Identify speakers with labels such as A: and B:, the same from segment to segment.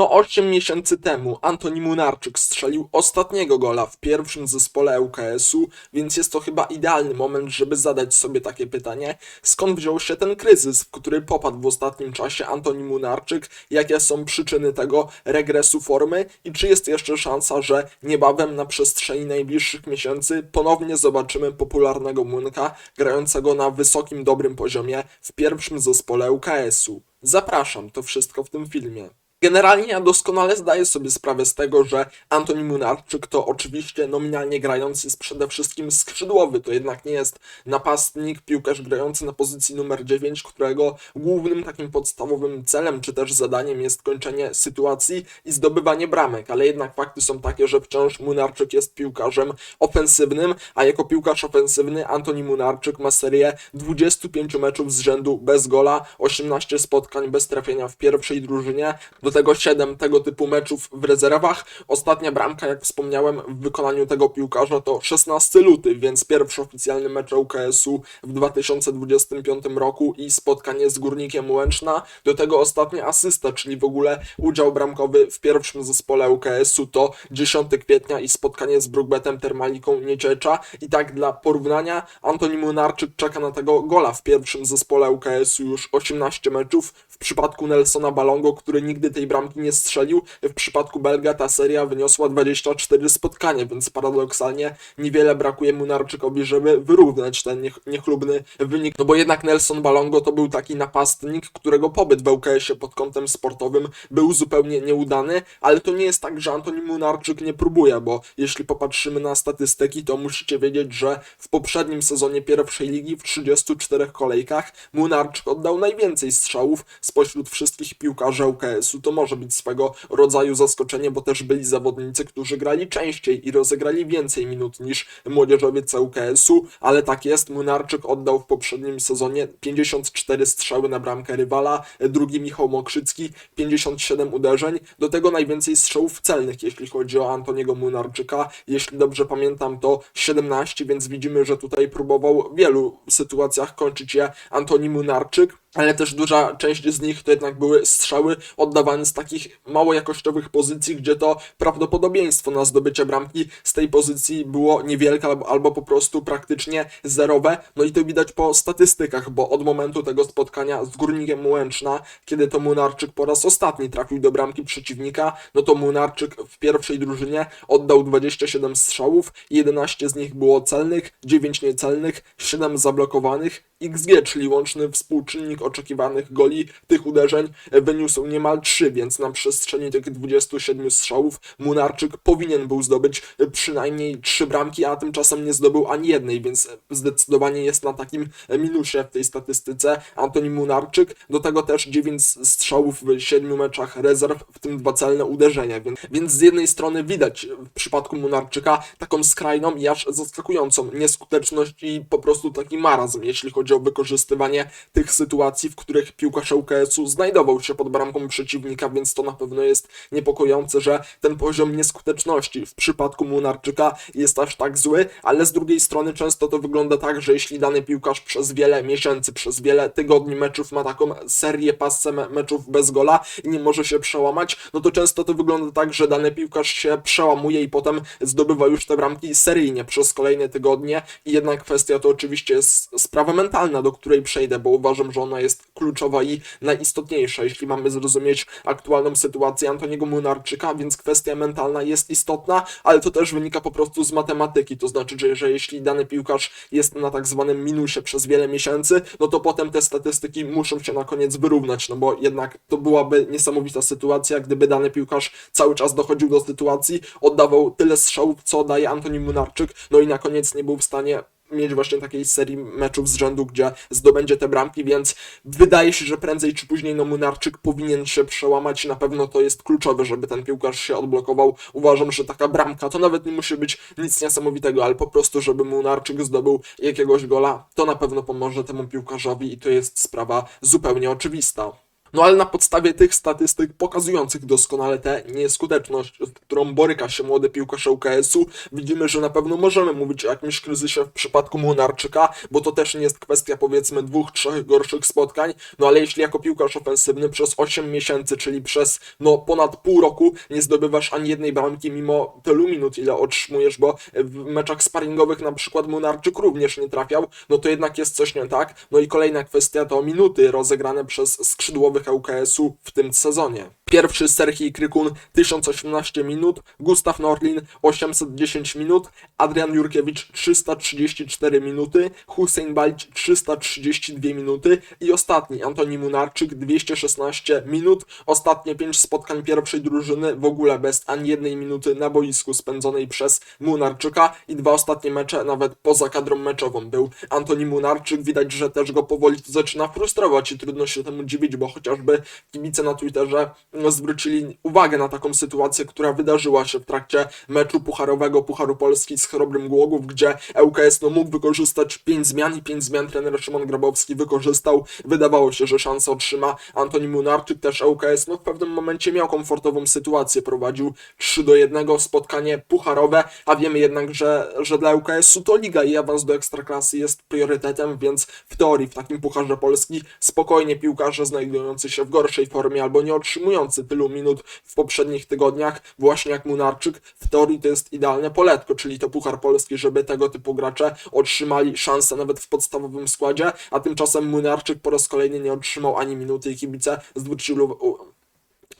A: No 8 miesięcy temu Antoni Munarczyk strzelił ostatniego gola w pierwszym zespole ŁKS-u, więc jest to chyba idealny moment, żeby zadać sobie takie pytanie, skąd wziął się ten kryzys, w który popadł w ostatnim czasie Antoni Munarczyk, jakie są przyczyny tego regresu formy i czy jest jeszcze szansa, że niebawem na przestrzeni najbliższych miesięcy ponownie zobaczymy popularnego Munka grającego na wysokim, dobrym poziomie w pierwszym zespole ŁKS-u. Zapraszam, to wszystko w tym filmie. Generalnie ja doskonale zdaję sobie sprawę z tego, że Antoni Munarczyk to oczywiście nominalnie grający jest przede wszystkim skrzydłowy, to jednak nie jest napastnik, piłkarz grający na pozycji numer 9, którego głównym takim podstawowym celem czy też zadaniem jest kończenie sytuacji i zdobywanie bramek, ale jednak fakty są takie, że wciąż Munarczyk jest piłkarzem ofensywnym, a jako piłkarz ofensywny Antoni Munarczyk ma serię 25 meczów z rzędu bez gola, 18 spotkań bez trafienia w pierwszej drużynie, do tego 7 tego typu meczów w rezerwach. Ostatnia bramka, jak wspomniałem, w wykonaniu tego piłkarza to 16 luty, więc pierwszy oficjalny mecz UKS-u w 2025 roku i spotkanie z Górnikiem Łęczna. Do tego ostatnia asysta, czyli w ogóle udział bramkowy w pierwszym zespole UKS-u to 10 kwietnia i spotkanie z Brugbetem Termaliką Nieciecza. I tak dla porównania, Antoni Munarczyk czeka na tego gola w pierwszym zespole UKS-u już 18 meczów. Przypadku Nelsona Balongo, który nigdy tej bramki nie strzelił, w przypadku Belga ta seria wyniosła 24 spotkania, więc paradoksalnie niewiele brakuje Munarczykowi, żeby wyrównać ten niech, niechlubny wynik. No bo jednak Nelson Balongo to był taki napastnik, którego pobyt w ŁKS-ie pod kątem sportowym był zupełnie nieudany, ale to nie jest tak, że Antoni Munarczyk nie próbuje, bo jeśli popatrzymy na statystyki, to musicie wiedzieć, że w poprzednim sezonie pierwszej ligi w 34 kolejkach Munarczyk oddał najwięcej strzałów spośród wszystkich piłkarzy ŁKS-u. To może być swego rodzaju zaskoczenie, bo też byli zawodnicy, którzy grali częściej i rozegrali więcej minut niż młodzieżowiec ŁKS-u, ale tak jest, Munarczyk oddał w poprzednim sezonie 54 strzały na bramkę rywala, drugi Michał Mokrzycki 57 uderzeń, do tego najwięcej strzałów celnych, jeśli chodzi o Antoniego Munarczyka, jeśli dobrze pamiętam to 17, więc widzimy, że tutaj próbował w wielu sytuacjach kończyć je Antoni Munarczyk, ale też duża część z nich to jednak były strzały oddawane z takich mało jakościowych pozycji, gdzie to prawdopodobieństwo na zdobycie bramki z tej pozycji było niewielkie albo, po prostu praktycznie zerowe. No i to widać po statystykach, bo od momentu tego spotkania z Górnikiem Łęczna, kiedy to Munarczyk po raz ostatni trafił do bramki przeciwnika, no to Munarczyk w pierwszej drużynie oddał 27 strzałów, 11 z nich było celnych, 9 niecelnych, 7 zablokowanych, XG, czyli łączny współczynnik oczekiwanych goli tych uderzeń wyniósł niemal 3, więc na przestrzeni tych 27 strzałów Munarczyk powinien był zdobyć przynajmniej 3 bramki, a tymczasem nie zdobył ani jednej, więc zdecydowanie jest na takim minusie w tej statystyce Antoni Munarczyk. Do tego też 9 strzałów w 7 meczach rezerw, w tym dwa celne uderzenia, więc, więc z jednej strony widać w przypadku Munarczyka taką skrajną i aż zaskakującą nieskuteczność i po prostu taki marazm, jeśli chodzi o wykorzystywanie tych sytuacji, w których piłkarz ŁKS-u znajdował się pod bramką przeciwnika, więc to na pewno jest niepokojące, że ten poziom nieskuteczności w przypadku Munarczyka jest aż tak zły, ale z drugiej strony często to wygląda tak, że jeśli dany piłkarz przez wiele miesięcy, przez wiele tygodni meczów ma taką serię pasce me- meczów bez gola i nie może się przełamać, no to często to wygląda tak, że dany piłkarz się przełamuje i potem zdobywa już te bramki seryjnie przez kolejne tygodnie. I jednak kwestia to oczywiście jest sprawa mentalna, do której przejdę, bo uważam, że ona jest kluczowa i najistotniejsza, jeśli mamy zrozumieć aktualną sytuację Antoniego Munarczyka, więc kwestia mentalna jest istotna, ale to też wynika po prostu z matematyki, to znaczy, że, że jeśli dany piłkarz jest na tak zwanym minusie przez wiele miesięcy, no to potem te statystyki muszą się na koniec wyrównać, no bo jednak to byłaby niesamowita sytuacja, gdyby dany piłkarz cały czas dochodził do sytuacji, oddawał tyle strzałów, co daje Antoni Munarczyk, no i na koniec nie był w stanie mieć właśnie takiej serii meczów z rzędu, gdzie zdobędzie te bramki, więc wydaje się, że prędzej czy później no Munarczyk powinien się przełamać na pewno to jest kluczowe, żeby ten piłkarz się odblokował. Uważam, że taka bramka to nawet nie musi być nic niesamowitego, ale po prostu, żeby Munarczyk zdobył jakiegoś gola, to na pewno pomoże temu piłkarzowi i to jest sprawa zupełnie oczywista. No ale na podstawie tych statystyk pokazujących doskonale tę nieskuteczność, z którą boryka się młody piłkarz ŁKS-u, widzimy, że na pewno możemy mówić o jakimś kryzysie w przypadku Munarczyka, bo to też nie jest kwestia powiedzmy dwóch, trzech gorszych spotkań, no ale jeśli jako piłkarz ofensywny przez 8 miesięcy, czyli przez no ponad pół roku nie zdobywasz ani jednej bramki mimo tylu minut, ile otrzymujesz, bo w meczach sparingowych na przykład Munarczyk również nie trafiał, no to jednak jest coś nie tak. No i kolejna kwestia to minuty rozegrane przez skrzydłowych ŁKS-u w tym sezonie. Pierwszy Serhii Krykun 1018 minut, Gustaw Norlin 810 minut, Adrian Jurkiewicz 334 minuty, Hussein Balic 332 minuty i ostatni Antoni Munarczyk 216 minut. Ostatnie 5 spotkań pierwszej drużyny w ogóle bez ani jednej minuty na boisku spędzonej przez Munarczyka i dwa ostatnie mecze nawet poza kadrą meczową był Antoni Munarczyk. Widać, że też go powoli zaczyna frustrować i trudno się temu dziwić, bo chociażby kibice na Twitterze zwrócili uwagę na taką sytuację, która wydarzyła się w trakcie meczu pucharowego Pucharu Polski z Chrobrym Głogów, gdzie ŁKS no, mógł wykorzystać 5 zmian i 5 zmian trener Szymon Grabowski wykorzystał. Wydawało się, że szansę otrzyma Antoni Munarczyk, też ŁKS no, w pewnym momencie miał komfortową sytuację, prowadził 3 do 1 spotkanie pucharowe, a wiemy jednak, że, że dla ŁKS-u to liga i awans do Ekstraklasy jest priorytetem, więc w teorii w takim Pucharze Polski spokojnie piłkarze znajdujący się w gorszej formie albo nie otrzymujący tylu minut w poprzednich tygodniach, właśnie jak Munarczyk, w teorii to jest idealne poletko, czyli to Puchar Polski, żeby tego typu gracze otrzymali szansę nawet w podstawowym składzie, a tymczasem Munarczyk po raz kolejny nie otrzymał ani minuty i kibice zwrócili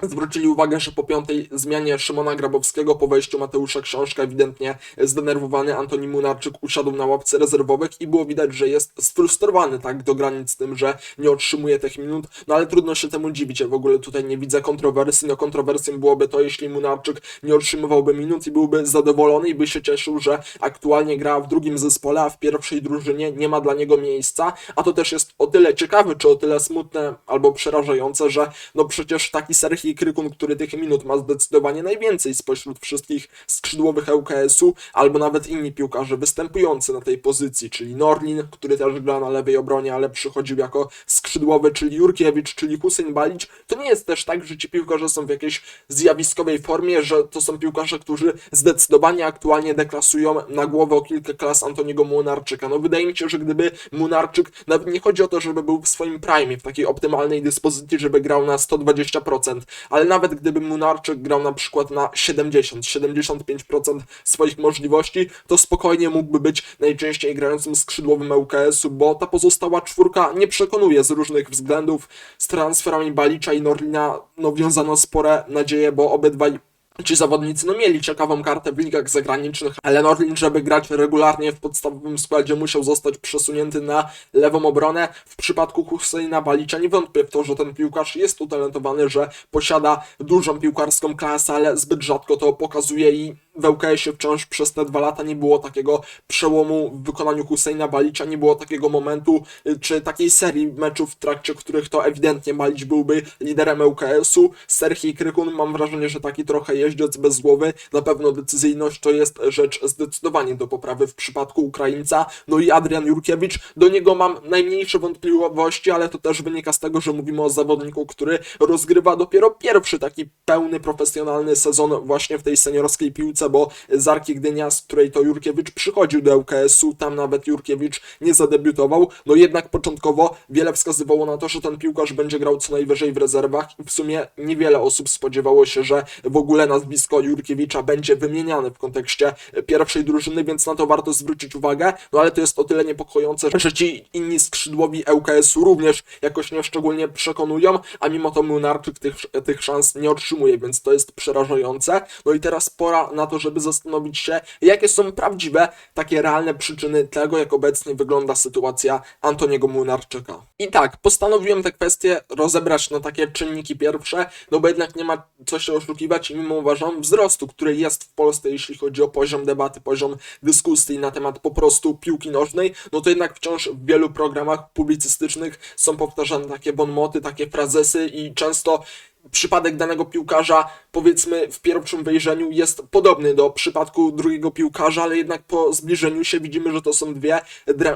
A: Zwrócili uwagę, że po piątej zmianie Szymona Grabowskiego, po wejściu Mateusza Książka, ewidentnie zdenerwowany Antoni Munarczyk usiadł na ławce rezerwowych i było widać, że jest sfrustrowany tak do granic tym, że nie otrzymuje tych minut, no ale trudno się temu dziwić, ja w ogóle tutaj nie widzę kontrowersji, no kontrowersją byłoby to, jeśli Munarczyk nie otrzymywałby minut i byłby zadowolony i by się cieszył, że aktualnie gra w drugim zespole, a w pierwszej drużynie nie ma dla niego miejsca, a to też jest o tyle ciekawe, czy o tyle smutne albo przerażające, że no przecież taki Serhii Krykun, który tych minut ma zdecydowanie najwięcej spośród wszystkich skrzydłowych ŁKS-u, albo nawet inni piłkarze występujący na tej pozycji, czyli Norlin, który też gra na lewej obronie, ale przychodził jako skrzydłowy, czyli Jurkiewicz, czyli Hussein Balic, to nie jest też tak, że ci piłkarze są w jakiejś zjawiskowej formie, że to są piłkarze, którzy zdecydowanie aktualnie deklasują na głowę o kilka klas Antoniego Munarczyka. No wydaje mi się, że gdyby Munarczyk, nawet nie chodzi o to, żeby był w swoim prime, w takiej optymalnej dyspozycji, żeby grał na 120%, ale nawet gdyby Munarczyk grał na przykład na 70-75% swoich możliwości, to spokojnie mógłby być najczęściej grającym skrzydłowym ŁKS-u, bo ta pozostała czwórka nie przekonuje z różnych względów. Z transferami Balicza i Norlina no, wiązano spore nadzieje, bo obydwaj Ci zawodnicy no, mieli ciekawą kartę w ligach zagranicznych, ale Norlin, żeby grać regularnie w podstawowym składzie, musiał zostać przesunięty na lewą obronę. W przypadku Husseina Balicza nie wątpię w to, że ten piłkarz jest utalentowany, że posiada dużą piłkarską klasę, ale zbyt rzadko to pokazuje i w ŁKS-ie wciąż przez te dwa lata nie było takiego przełomu w wykonaniu Husseina Balicza, nie było takiego momentu, y, czy takiej serii meczów, w trakcie których to ewidentnie Balic byłby liderem ŁKS-u. Serhii Krykun mam wrażenie, że taki trochę jeździec bez głowy. Na pewno decyzyjność to jest rzecz zdecydowanie do poprawy w przypadku Ukraińca. No i Adrian Jurkiewicz, do niego mam najmniejsze wątpliwości, ale to też wynika z tego, że mówimy o zawodniku, który rozgrywa dopiero pierwszy taki pełny, profesjonalny sezon właśnie w tej seniorskiej piłce, bo z Arki Gdynia, z której to Jurkiewicz przychodził do ŁKS-u, tam nawet Jurkiewicz nie zadebiutował, no jednak początkowo wiele wskazywało na to, że ten piłkarz będzie grał co najwyżej w rezerwach i w sumie niewiele osób spodziewało się, że w ogóle nazwisko Jurkiewicza będzie wymieniane w kontekście pierwszej drużyny, więc na to warto zwrócić uwagę, no ale to jest o tyle niepokojące, że ci inni skrzydłowi ŁKS-u również jakoś nie szczególnie przekonują, a mimo to Munarczyk tych, tych szans nie otrzymuje, więc to jest przerażające. No i teraz pora na to, żeby zastanowić się, jakie są prawdziwe, takie realne przyczyny tego, jak obecnie wygląda sytuacja Antoniego Munarczyka. I tak, postanowiłem te kwestie rozebrać na takie czynniki pierwsze, no bo jednak nie ma co się oszukiwać i mimo uważam wzrostu, który jest w Polsce, jeśli chodzi o poziom debaty, poziom dyskusji na temat po prostu piłki nożnej, no to jednak wciąż w wielu programach publicystycznych są powtarzane takie bonmoty, takie frazesy i często przypadek danego piłkarza powiedzmy w pierwszym wejrzeniu jest podobny do przypadku drugiego piłkarza, ale jednak po zbliżeniu się widzimy, że to są dwie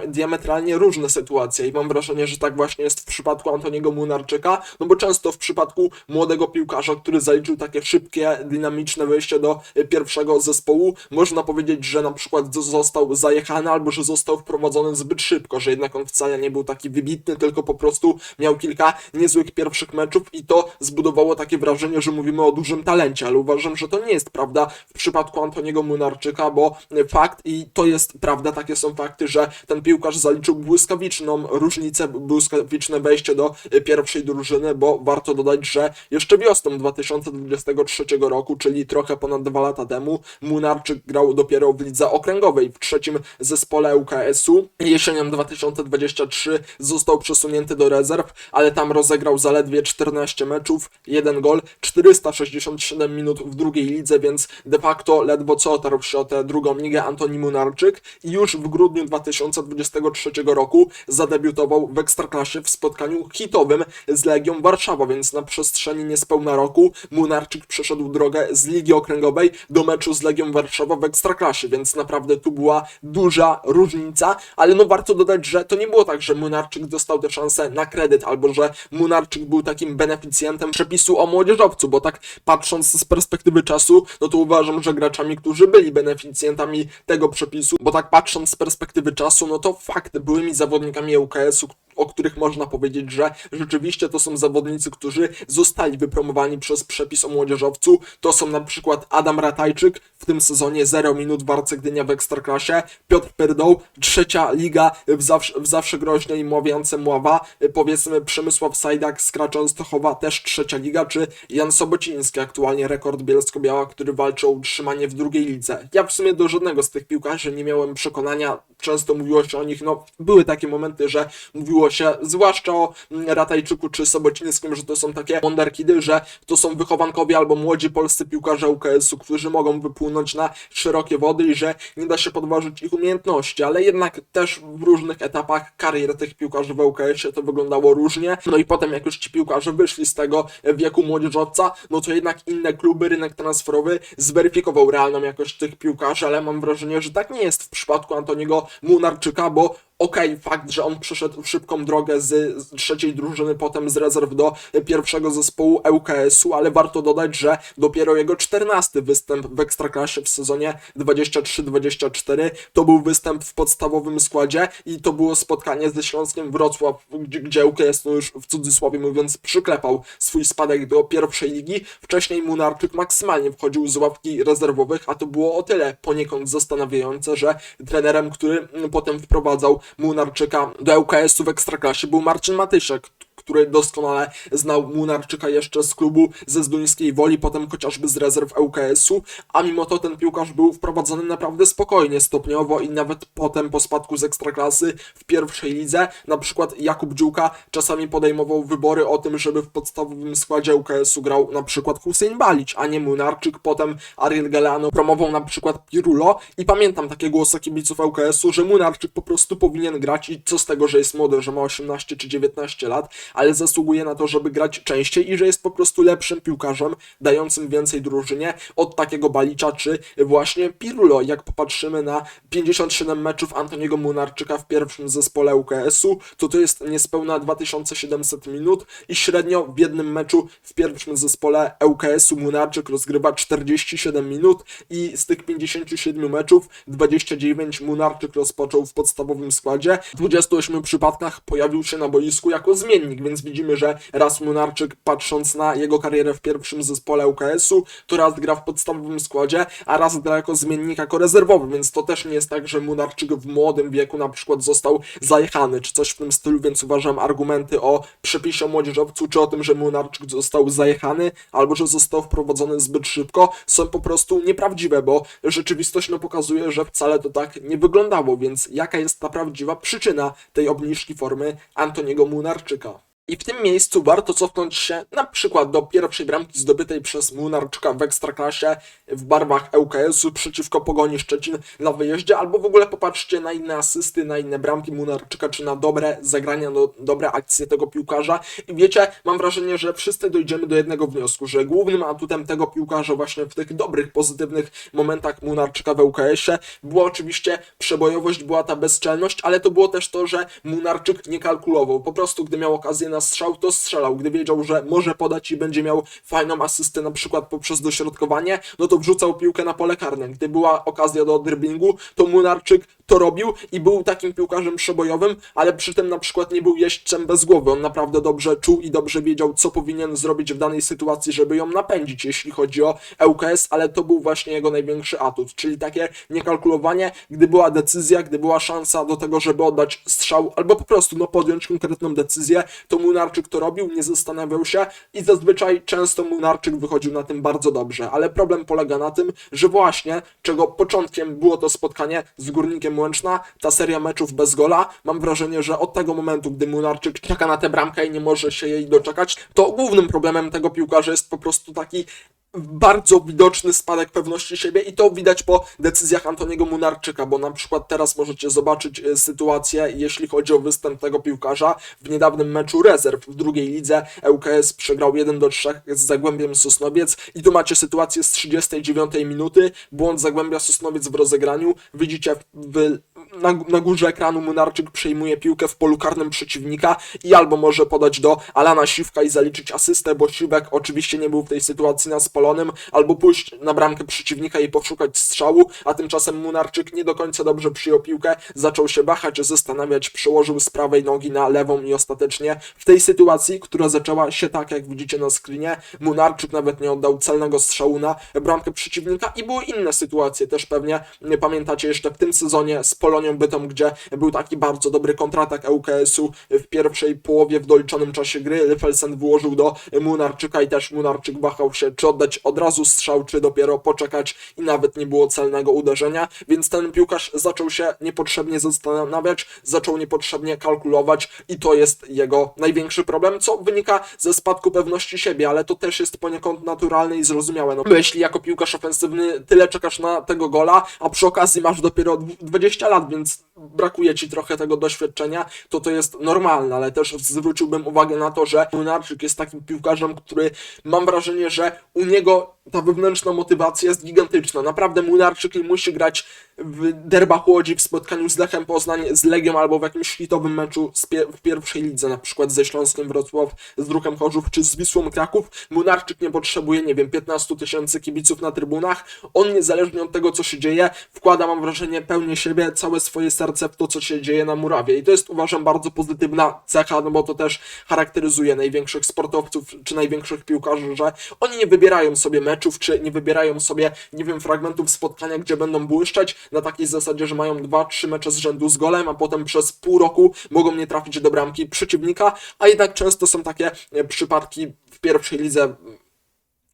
A: diametralnie różne sytuacje. I mam wrażenie, że tak właśnie jest w przypadku Antoniego Munarczyka, no bo często w przypadku młodego piłkarza, który zaliczył takie szybkie, dynamiczne wejście do e, pierwszego zespołu, można powiedzieć, że na przykład został zajechany albo że został wprowadzony zbyt szybko, że jednak on wcale nie był taki wybitny, tylko po prostu miał kilka niezłych pierwszych meczów i to zbudowało takie wrażenie, że mówimy o dużym talencie, ale uważam, że to nie jest prawda w przypadku Antoniego Munarczyka, bo e, fakt i to jest prawda, takie są fakty, że ten piłkarz zaliczył błyskawiczną różnicę, błyskawiczne wejście do e, pierwszej drużyny, bo warto dodać, że jeszcze wiosną 2023 roku, czyli trochę ponad dwa lata temu, Munarczyk grał dopiero w lidze okręgowej w trzecim zespole UKS-u. Jesienią 2023 został przesunięty do rezerw, ale tam rozegrał zaledwie 14 meczów, jeden gol, 467 minut w drugiej lidze, więc de facto ledwo co otarł się o tę drugą ligę Antoni Munarczyk i już w grudniu 2023 roku zadebiutował w Ekstraklasie w spotkaniu hitowym z Legią Warszawa, więc na przestrzeni niespełna roku Munarczyk przeszedł drogę z Ligi Okręgowej do meczu z Legią Warszawa w Ekstraklasie, więc naprawdę tu była duża różnica, ale no warto dodać, że to nie było tak, że Munarczyk dostał tę szansę na kredyt, albo że Munarczyk był takim beneficjentem przepisu o młodzieżowcu, bo tak patrząc z perspektywy czasu, no to uważam, że graczami, którzy byli beneficjentami tego przepisu, bo tak patrząc z perspektywy czasu, no to fakt, byłymi zawodnikami ŁKS-u, o których można powiedzieć, że rzeczywiście to są zawodnicy, którzy zostali wypromowani przez przepis o młodzieżowcu. To są na przykład Adam Ratajczyk, w tym sezonie 0 minut w Arce Gdynia w Ekstraklasie, Piotr Pyrdoł, trzecia liga w zawsze, w zawsze groźnej Mławiance Mława, powiedzmy Przemysław Sajdak z Kracza Częstochowa, też trzecia liga, czy Jan Sobociński, aktualnie rekord Bielsko-Biała, który walczy o utrzymanie w drugiej lidze. Ja w sumie do żadnego z tych piłkarzy nie miałem przekonania, często mówiło się o nich, no były takie momenty, że mówiło się, zwłaszcza o mm, Ratajczyku czy Sobocińskim, że to są takie wonderkidy, że to są wychowankowie albo młodzi polscy piłkarze UKS-u, którzy mogą wypłynąć na szerokie wody i że nie da się podważyć ich umiejętności, ale jednak też w różnych etapach kariery tych piłkarzy w UKS-ie to wyglądało różnie. No i potem jak już ci piłkarze wyszli z tego wieku młodzieżowca, no to jednak inne kluby, rynek transferowy zweryfikował realną jakość tych piłkarzy, ale mam wrażenie, że tak nie jest w przypadku Antoniego Munarczyka, bo okej, fakt, że on przeszedł szybką drogę z, trzeciej drużyny, potem z rezerw do pierwszego zespołu ŁKS-u, ale warto dodać, że dopiero jego czternasty występ w Ekstraklasie w sezonie 23-24 to był występ w podstawowym składzie i to było spotkanie ze Śląskiem Wrocław, gdzie, gdzie ŁKS, no już w cudzysłowie mówiąc, przyklepał swój spadek do pierwszej ligi. Wcześniej Munarczyk maksymalnie wchodził z ławki rezerwowych, a to było o tyle poniekąd zastanawiające, że trenerem, który potem wprowadzał Munarczyka do ŁKS-u w Ekstraklasie był Marcin Matysiak, który doskonale znał Munarczyka jeszcze z klubu ze Zduńskiej Woli, potem chociażby z rezerw ŁKS-u, a mimo to ten piłkarz był wprowadzony naprawdę spokojnie, stopniowo i nawet potem po spadku z Ekstraklasy w pierwszej lidze, na przykład Jakub Dziuka czasami podejmował wybory o tym, żeby w podstawowym składzie ŁKS-u grał na przykład Hussein Balić, a nie Munarczyk, potem Ariel Galeano promował na przykład Pirulo i pamiętam takie głosy kibiców ŁKS-u, że Munarczyk po prostu powinien grać i co z tego, że jest młody, że ma 18 czy 19 lat, ale zasługuje na to, żeby grać częściej i że jest po prostu lepszym piłkarzem, dającym więcej drużynie od takiego Balicza czy właśnie Pirulo. Jak popatrzymy na 57 meczów Antoniego Munarczyka w pierwszym zespole UKS-u, to to jest niespełna 2700 minut i średnio w jednym meczu w pierwszym zespole ŁKS-u Munarczyk rozgrywa 47 minut i z tych 57 meczów 29 Munarczyk rozpoczął w podstawowym składzie. W 28 przypadkach pojawił się na boisku jako zmiennik, więc widzimy, że raz Munarczyk patrząc na jego karierę w pierwszym zespole UKS-u, to raz gra w podstawowym składzie, a raz gra jako zmiennik, jako rezerwowy, więc to też nie jest tak, że Munarczyk w młodym wieku na przykład został zajechany, czy coś w tym stylu, więc uważam argumenty o przepisie młodzieżowcu, czy o tym, że Munarczyk został zajechany, albo że został wprowadzony zbyt szybko, są po prostu nieprawdziwe, bo rzeczywistość no, pokazuje, że wcale to tak nie wyglądało, więc jaka jest ta prawdziwa przyczyna tej obniżki formy Antoniego Munarczyka? I w tym miejscu warto cofnąć się na przykład do pierwszej bramki zdobytej przez Młynarczyka w Ekstraklasie w barwach ŁKS-u przeciwko Pogoni Szczecin na wyjeździe, albo w ogóle popatrzcie na inne asysty, na inne bramki Młynarczyka, czy na dobre zagrania, no, dobre akcje tego piłkarza. I wiecie, mam wrażenie, że wszyscy dojdziemy do jednego wniosku, że głównym atutem tego piłkarza właśnie w tych dobrych, pozytywnych momentach Młynarczyka w ŁKS-ie była oczywiście przebojowość, była ta bezczelność, ale to było też to, że Młynarczyk nie kalkulował. Po prostu, gdy miał okazję na strzał, to strzelał. Gdy wiedział, że może podać i będzie miał fajną asystę na przykład poprzez dośrodkowanie, no to wrzucał piłkę na pole karne. Gdy była okazja do driblingu, to Młynarczyk to robił i był takim piłkarzem przebojowym, ale przy tym na przykład nie był jeźdźcem bez głowy. On naprawdę dobrze czuł i dobrze wiedział, co powinien zrobić w danej sytuacji, żeby ją napędzić, jeśli chodzi o ŁKS, ale to był właśnie jego największy atut, czyli takie niekalkulowanie, gdy była decyzja, gdy była szansa do tego, żeby oddać strzał, albo po prostu no, podjąć konkretną decyzję, to Młynarczyk to robił, nie zastanawiał się i zazwyczaj często Młynarczyk wychodził na tym bardzo dobrze, ale problem polega na tym, że właśnie, czego początkiem było to spotkanie z Górnikiem Łęczna, ta seria meczów bez gola, mam wrażenie, że od tego momentu, gdy Młynarczyk czeka na tę bramkę i nie może się jej doczekać, to głównym problemem tego piłkarza jest po prostu taki bardzo widoczny spadek pewności siebie i to widać po decyzjach Antoniego Munarczyka, bo na przykład teraz możecie zobaczyć e, sytuację, jeśli chodzi o występ tego piłkarza. W niedawnym meczu rezerw w drugiej lidze ŁKS przegrał 1 do 3 z Zagłębiem Sosnowiec. I tu macie sytuację z 39 minuty, błąd Zagłębia Sosnowiec w rozegraniu, widzicie w na, na górze ekranu Munarczyk przejmuje piłkę w polu karnym przeciwnika i albo może podać do Alana Siwka i zaliczyć asystę, bo Siwek oczywiście nie był w tej sytuacji na spalonym, albo pójść na bramkę przeciwnika i poszukać strzału, a tymczasem Munarczyk nie do końca dobrze przyjął piłkę, zaczął się wahać, zastanawiać, przełożył z prawej nogi na lewą i ostatecznie w tej sytuacji, która zaczęła się tak, jak widzicie na screenie, Munarczyk nawet nie oddał celnego strzału na bramkę przeciwnika i były inne sytuacje, też pewnie nie pamiętacie jeszcze w tym sezonie z Polonią Bytom, gdzie był taki bardzo dobry kontratak ŁKS-u w pierwszej połowie w doliczonym czasie gry. Lyfelsen wyłożył do Munarczyka i też Munarczyk wahał się, czy oddać od razu strzał, czy dopiero poczekać i nawet nie było celnego uderzenia, więc ten piłkarz zaczął się niepotrzebnie zastanawiać, zaczął niepotrzebnie kalkulować i to jest jego największy problem, co wynika ze spadku pewności siebie, ale to też jest poniekąd naturalne i zrozumiałe. No, jeśli jako piłkarz ofensywny tyle czekasz na tego gola, a przy okazji masz dopiero 20 lat, więc brakuje ci trochę tego doświadczenia, to to jest normalne, ale też zwróciłbym uwagę na to, że Młynarczyk jest takim piłkarzem, który mam wrażenie, że u niego ta wewnętrzna motywacja jest gigantyczna. Naprawdę Młynarczyk nie musi grać w derbach Łodzi w spotkaniu z Lechem Poznań, z Legią albo w jakimś świtowym meczu w pierwszej lidze, na przykład ze Śląskiem Wrocław, z Ruchem Chorzów czy z Wisłą Kraków. Młynarczyk nie potrzebuje, nie wiem, 15 tysięcy kibiców na trybunach. On niezależnie od tego, co się dzieje, wkłada, mam wrażenie, pełnię siebie, całe swoje serce w to, co się dzieje na murawie. I to jest, uważam, bardzo pozytywna cecha, no bo to też charakteryzuje największych sportowców czy największych piłkarzy, że oni nie wybierają sobie meczów, czy nie wybierają sobie, nie wiem, fragmentów spotkania, gdzie będą błyszczeć, na takiej zasadzie, że mają dwa, trzy mecze z rzędu z golem, a potem przez pół roku mogą nie trafić do bramki przeciwnika, a jednak często są takie e, przypadki w pierwszej lidze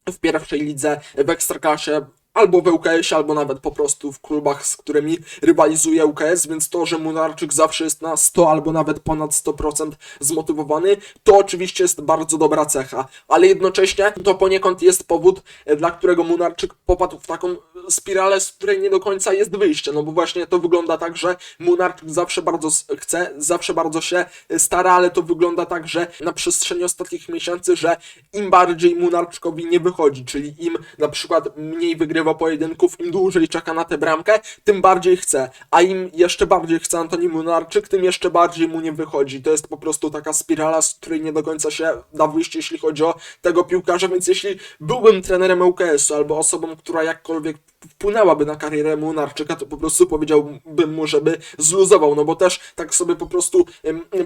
A: w pierwszej lidze, w Ekstraklasie, albo w ŁKS, albo nawet po prostu w klubach, z którymi rywalizuje ŁKS, więc to, że Munarczyk zawsze jest na 100 albo nawet ponad 100% zmotywowany, to oczywiście jest bardzo dobra cecha, ale jednocześnie to poniekąd jest powód, e, dla którego Munarczyk popadł w taką spiralę, z której nie do końca jest wyjście, no bo właśnie to wygląda tak, że Munarczyk zawsze bardzo chce, zawsze bardzo się e, stara, ale to wygląda tak, że na przestrzeni ostatnich miesięcy, że im bardziej Munarczykowi nie wychodzi, czyli im na przykład mniej wygrywa pojedynków, im dłużej czeka na tę bramkę, tym bardziej chce, a im jeszcze bardziej chce Antoni Munarczyk, tym jeszcze bardziej mu nie wychodzi. To jest po prostu taka spirala, z której nie do końca się da wyjść, jeśli chodzi o tego piłkarza, więc jeśli byłbym trenerem ŁKS-u albo osobą, która jakkolwiek wpłynęłaby na karierę Munarczyka, to po prostu powiedziałbym mu, żeby zluzował, no bo też tak sobie po prostu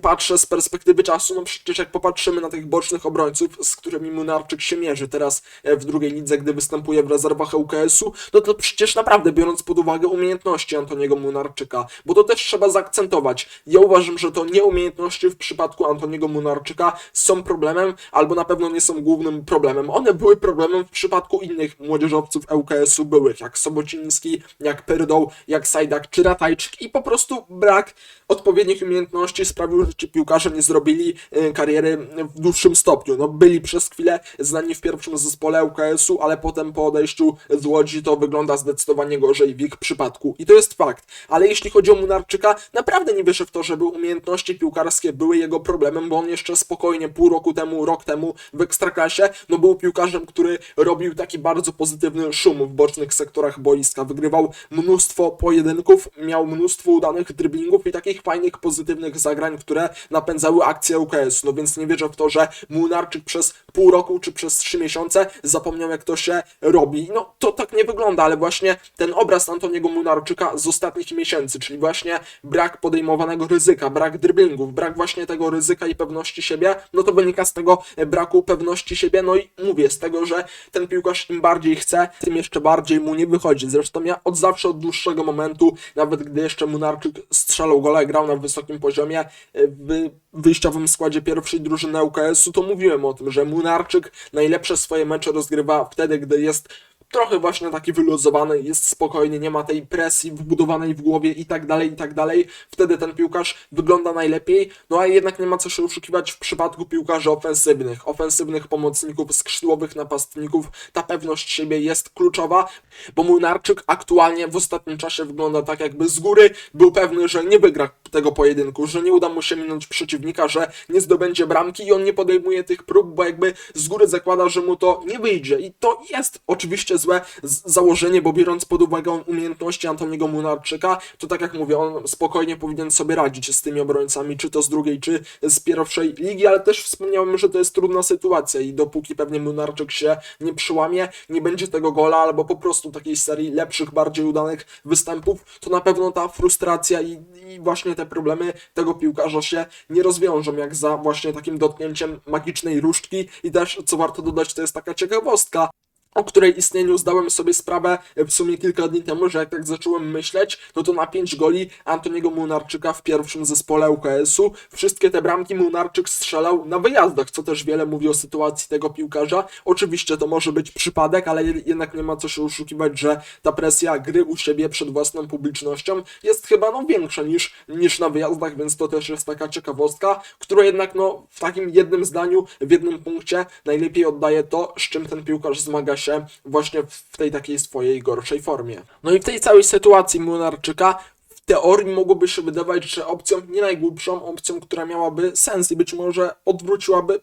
A: patrzę z perspektywy czasu, no przecież jak popatrzymy na tych bocznych obrońców, z którymi Munarczyk się mierzy teraz e, w drugiej lidze, gdy występuje w rezerwach ŁKS-u, no to przecież naprawdę biorąc pod uwagę umiejętności Antoniego Munarczyka, bo to też trzeba zaakcentować. Ja uważam, że to nieumiejętności w przypadku Antoniego Munarczyka są problemem, albo na pewno nie są głównym problemem. One były problemem w przypadku innych młodzieżowców ŁKS-u byłych, jak Sobociński, jak Pyrdoł, jak Sajdak czy Ratajczyk i po prostu brak odpowiednich umiejętności sprawił, że ci piłkarze nie zrobili e, kariery w dłuższym stopniu. No byli przez chwilę znani w pierwszym zespole UKS-u, ale potem po odejściu z Łodzi to wygląda zdecydowanie gorzej w ich przypadku. I to jest fakt. Ale jeśli chodzi o Munarczyka, naprawdę nie wierzę w to, żeby umiejętności piłkarskie były jego problemem, bo on jeszcze spokojnie pół roku temu, rok temu w Ekstraklasie, no był piłkarzem, który robił taki bardzo pozytywny szum w bocznych sektorach boiska. Wygrywał mnóstwo pojedynków, miał mnóstwo udanych driblingów i takich fajnych, pozytywnych zagrań, które napędzały akcję UKS. No więc nie wierzę w to, że Munarczyk przez pół roku czy przez trzy miesiące zapomniał, jak to się robi. No to tak nie wygląda, ale właśnie ten obraz Antoniego Munarczyka z ostatnich miesięcy, czyli właśnie brak podejmowanego ryzyka, brak driblingów, brak właśnie tego ryzyka i pewności siebie, no to wynika z tego braku pewności siebie, no i mówię, z tego, że ten piłkarz im bardziej chce, tym jeszcze bardziej mu nie wychodzi. Zresztą ja od zawsze, od dłuższego momentu, nawet gdy jeszcze Munarczyk strzelał gola i grał na wysokim poziomie e, w wyjściowym składzie pierwszej drużyny UKS-u, to mówiłem o tym, że Munarczyk najlepsze swoje mecze rozgrywa wtedy, gdy jest trochę właśnie taki wyluzowany, jest spokojny, nie ma tej presji wbudowanej w głowie i tak dalej, i tak dalej. Wtedy ten piłkarz wygląda najlepiej, no a jednak nie ma co się oszukiwać w przypadku piłkarzy ofensywnych, ofensywnych pomocników, skrzydłowych napastników. Ta pewność siebie jest kluczowa, bo Munarczyk aktualnie w ostatnim czasie wygląda tak jakby z góry był pewny, że nie wygra tego pojedynku, że nie uda mu się minąć przeciwnika, że nie zdobędzie bramki i on nie podejmuje tych prób, bo jakby z góry zakłada, że mu to nie wyjdzie i to jest oczywiście złe założenie, bo biorąc pod uwagę umiejętności Antoniego Munarczyka, to tak jak mówię, on spokojnie powinien sobie radzić z tymi obrońcami, czy to z drugiej, czy z pierwszej ligi, ale też wspomniałem, że to jest trudna sytuacja i dopóki pewnie Munarczyk się nie przyłamie, nie będzie tego gola, albo po prostu takiej serii lepszych, bardziej udanych występów, to na pewno ta frustracja i, i właśnie te problemy tego piłkarza się nie rozwiążą, jak za właśnie takim dotknięciem magicznej różdżki. I też, co warto dodać, to jest taka ciekawostka, o której istnieniu zdałem sobie sprawę w sumie kilka dni temu, że jak tak zacząłem myśleć, no to na 5 goli Antoniego Munarczyka w pierwszym zespole UKS-u wszystkie te bramki Munarczyk strzelał na wyjazdach, co też wiele mówi o sytuacji tego piłkarza. Oczywiście to może być przypadek, ale jed- jednak nie ma co się oszukiwać, że ta presja gry u siebie przed własną publicznością jest chyba no większa niż, niż na wyjazdach, więc to też jest taka ciekawostka, która jednak no w takim jednym zdaniu, w jednym punkcie najlepiej oddaje to, z czym ten piłkarz zmaga się właśnie w tej takiej swojej gorszej formie. No i w tej całej sytuacji Munarczyka teorii mogłoby się wydawać, że opcją nie najgłupszą, opcją, która miałaby sens i być może odwróciłaby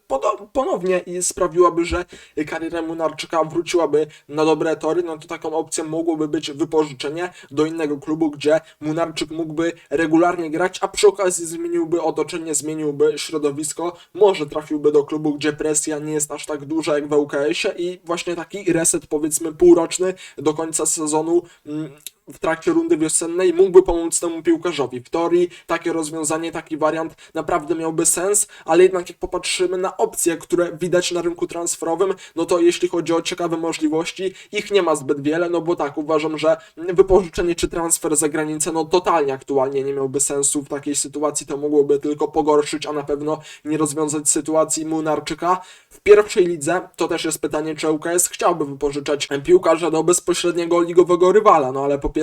A: ponownie i sprawiłaby, że kariera Munarczyka wróciłaby na dobre tory, no to taką opcją mogłoby być wypożyczenie do innego klubu, gdzie Munarczyk mógłby regularnie grać, a przy okazji zmieniłby otoczenie, zmieniłby środowisko, może trafiłby do klubu, gdzie presja nie jest aż tak duża jak w UKS-ie i właśnie taki reset powiedzmy półroczny do końca sezonu mm, w trakcie rundy wiosennej mógłby pomóc temu piłkarzowi. W teorii takie rozwiązanie, taki wariant naprawdę miałby sens, ale jednak jak popatrzymy na opcje, które widać na rynku transferowym, no to jeśli chodzi o ciekawe możliwości, ich nie ma zbyt wiele, no bo tak, uważam, że wypożyczenie czy transfer za granicę, no totalnie aktualnie nie miałby sensu w takiej sytuacji, to mogłoby tylko pogorszyć, a na pewno nie rozwiązać sytuacji Munarczyka. W pierwszej lidze to też jest pytanie, czy UKS chciałby wypożyczać piłkarza do bezpośredniego ligowego rywala, no ale po pierwsze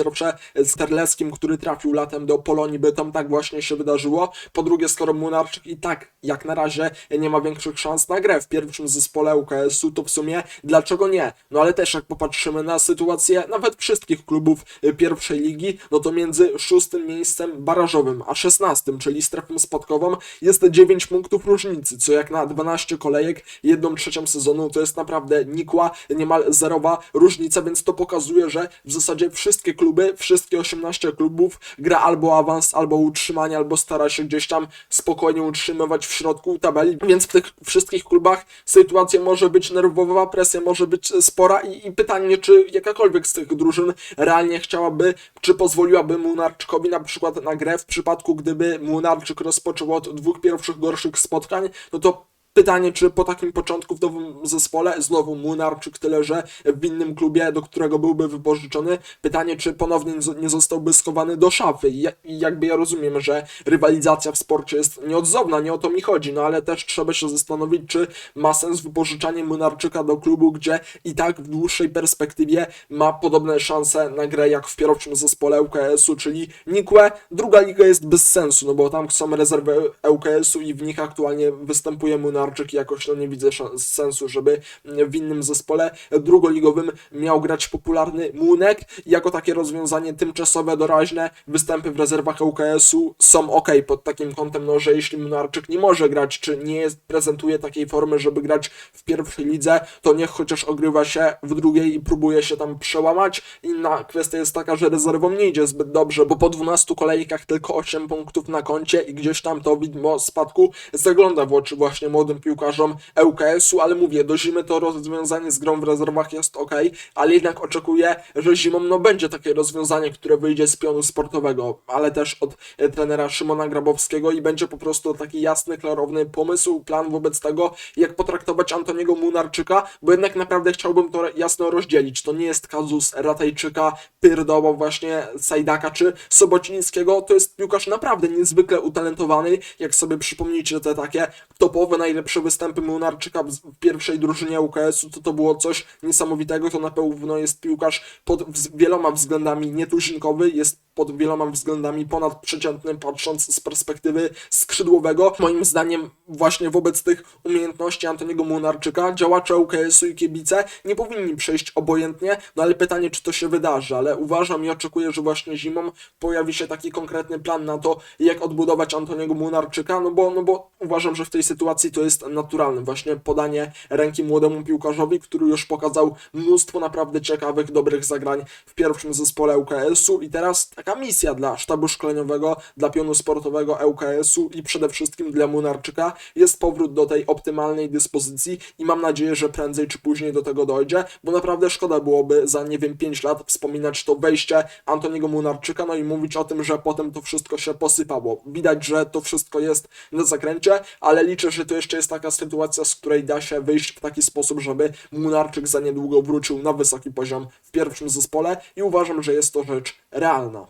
A: z Terleskim, który trafił latem do Polonii, by tam tak właśnie się wydarzyło. Po drugie, skoro Munarczyk i tak jak na razie nie ma większych szans na grę w pierwszym zespole UKS-u, to w sumie dlaczego nie? No ale też jak popatrzymy na sytuację nawet wszystkich klubów y, pierwszej ligi, no to między szóstym miejscem barażowym a szesnastym, czyli strefą spadkową, jest 9 punktów różnicy, co jak na 12 kolejek, jedną trzecią sezonu, to jest naprawdę nikła, niemal zerowa różnica, więc to pokazuje, że w zasadzie wszystkie kluby, wszystkie 18 klubów gra albo awans, albo utrzymanie, albo stara się gdzieś tam spokojnie utrzymywać w środku tabeli, więc w tych wszystkich klubach sytuacja może być nerwowa, presja może być spora i, i pytanie, czy jakakolwiek z tych drużyn realnie chciałaby, czy pozwoliłaby Munarczykowi na przykład na grę w przypadku, gdyby Munarczyk rozpoczął od dwóch pierwszych gorszych spotkań, no to Pytanie, czy po takim początku w nowym zespole znowu Młynarczyk tyle, że w innym klubie, do którego byłby wypożyczony. Pytanie, czy ponownie nie zo- nie zostałby schowany do szafy. I ja- I jakby ja rozumiem, że rywalizacja w sporcie jest nieodzowna, nie o to mi chodzi, no ale też trzeba się zastanowić, czy ma sens wypożyczanie Młynarczyka do klubu, gdzie i tak w dłuższej perspektywie ma podobne szanse na grę jak w pierwszym zespole ŁKS-u, czyli Nikłe. Druga liga jest bez sensu, no bo tam są rezerwy ŁKS-u i w nich aktualnie występuje Młynarczyk i jakoś no nie widzę sensu, żeby w innym zespole drugoligowym miał grać popularny Młynek. Jako takie rozwiązanie tymczasowe, doraźne, występy w rezerwach ŁKS-u są ok pod takim kątem, no że jeśli Młynarczyk nie może grać, czy nie prezentuje takiej formy, żeby grać w pierwszej lidze, to niech chociaż ogrywa się w drugiej i próbuje się tam przełamać. Inna kwestia jest taka, że rezerwom nie idzie zbyt dobrze, bo po 12 kolejkach tylko 8 punktów na koncie i gdzieś tam to widmo spadku zagląda w oczy właśnie młodym piłkarzom ŁKS-u, ale mówię, do zimy to rozwiązanie z grą w rezerwach jest ok, ale jednak oczekuję, że zimą no będzie takie rozwiązanie, które wyjdzie z pionu sportowego, ale też od e, trenera Szymona Grabowskiego i będzie po prostu taki jasny, klarowny pomysł, plan wobec tego, jak potraktować Antoniego Munarczyka, bo jednak naprawdę chciałbym to jasno rozdzielić. To nie jest kazus Ratajczyka, Pyrdoła, właśnie Sajdaka czy Sobocińskiego. To jest piłkarz naprawdę niezwykle utalentowany. Jak sobie przypomnicie te takie topowe, najlepsze występy Munarczyka w pierwszej drużynie UKS-u, to to było coś niesamowitego. To na pewno jest piłkarz pod wieloma względami nietuzinkowy, jest pod wieloma względami ponadprzeciętny, patrząc z perspektywy skrzydłowego. Moim zdaniem właśnie wobec tych umiejętności Antoniego Munarczyka działacze UKS-u i kibice nie powinni przejść obojętnie, no ale pytanie, czy to się wydarzy, ale uważam i oczekuję, że właśnie zimą pojawi się taki konkretny plan na to, jak odbudować Antoniego Munarczyka, no bo, no bo uważam, że w tej sytuacji to jest naturalne, właśnie podanie ręki młodemu piłkarzowi, który już pokazał mnóstwo naprawdę ciekawych, dobrych zagrań w pierwszym zespole UKS-u i teraz taka misja dla sztabu szkoleniowego, dla pionu sportowego ŁKS-u i przede wszystkim dla Munarczyka jest powrót do tej optymalnej dyspozycji i mam nadzieję, że prędzej czy później do tego dojdzie, bo naprawdę szkoda byłoby za, nie wiem, 5 lat wspominać to wejście Antoniego Munarczyka, no i mówić o tym, że potem to wszystko się posypało. Widać, że to wszystko jest na zakręcie, ale liczę, że to jeszcze jest taka sytuacja, z której da się wyjść w taki sposób, żeby Munarczyk za niedługo wrócił na wysoki poziom w pierwszym zespole i uważam, że jest to rzecz realna.